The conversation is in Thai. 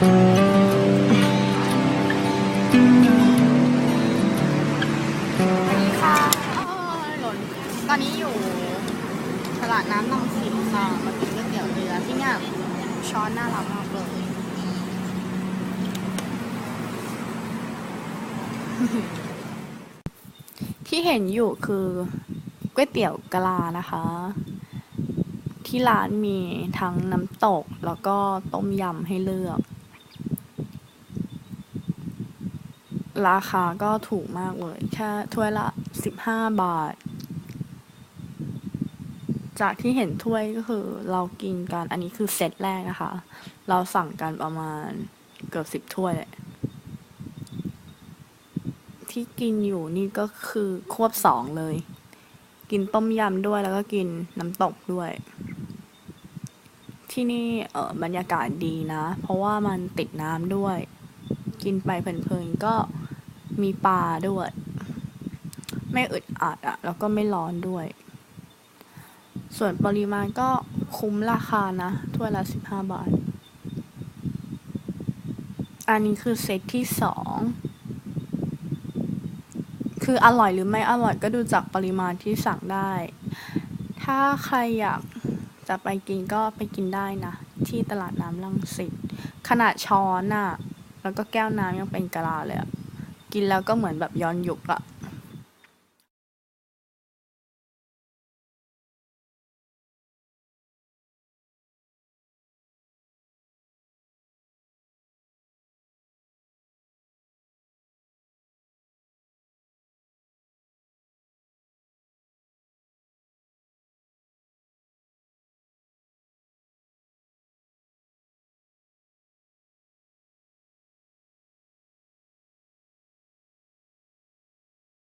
ค่ะหลนตอนนี้อยู่ตลาดน้ำนองสินค่ะมากินก๋วยเตี๋ยวเรือที่เนี่ยช้อนน่ารักมากเลย ที่เห็นอยู่คือก๋วยเตี๋ยวกะลานะคะ ที่ร้านมีทั้งน้ำตกแล้วก็ต้มยำให้เลือก ราคาก็ถูกมากเลย แค่ถ้วยละสิบห้าบาท จากที่เห็นถ้วยก็คือเรากินกัน อันนี้คือเซตแรกนะคะ เราสั่งกันประมาณเกือบสิบถ้วยแหละที่กินอยู่นี่ก็คือควบสองเลย กินต้มยำด้วยแล้วก็กินน้ำตกด้วย ที่นี่เออบรรยากาศดีนะ เพราะว่ามันติดน้ำด้วย กินไปเพลินๆก็ มีปลาด้วย ไม่อึดอัดอะแล้วก็ไม่ร้อนด้วย ส่วนปริมาณก็คุ้มราคานะถ้วยละสิบห้าบาท อันนี้คือเซตที่สองคืออร่อยหรือไม่อร่อยก็ดูจากปริมาณที่สั่งได้ ถ้าใครอยากจะไปกินก็ไปกินได้นะ ที่ตลาดน้ำลังสิตขนาดช้อนน่ะแล้วก็แก้วน้ำยังเป็นกะลาเลยอะ กินแล้วก็เหมือนแบบย้อนยุคอะ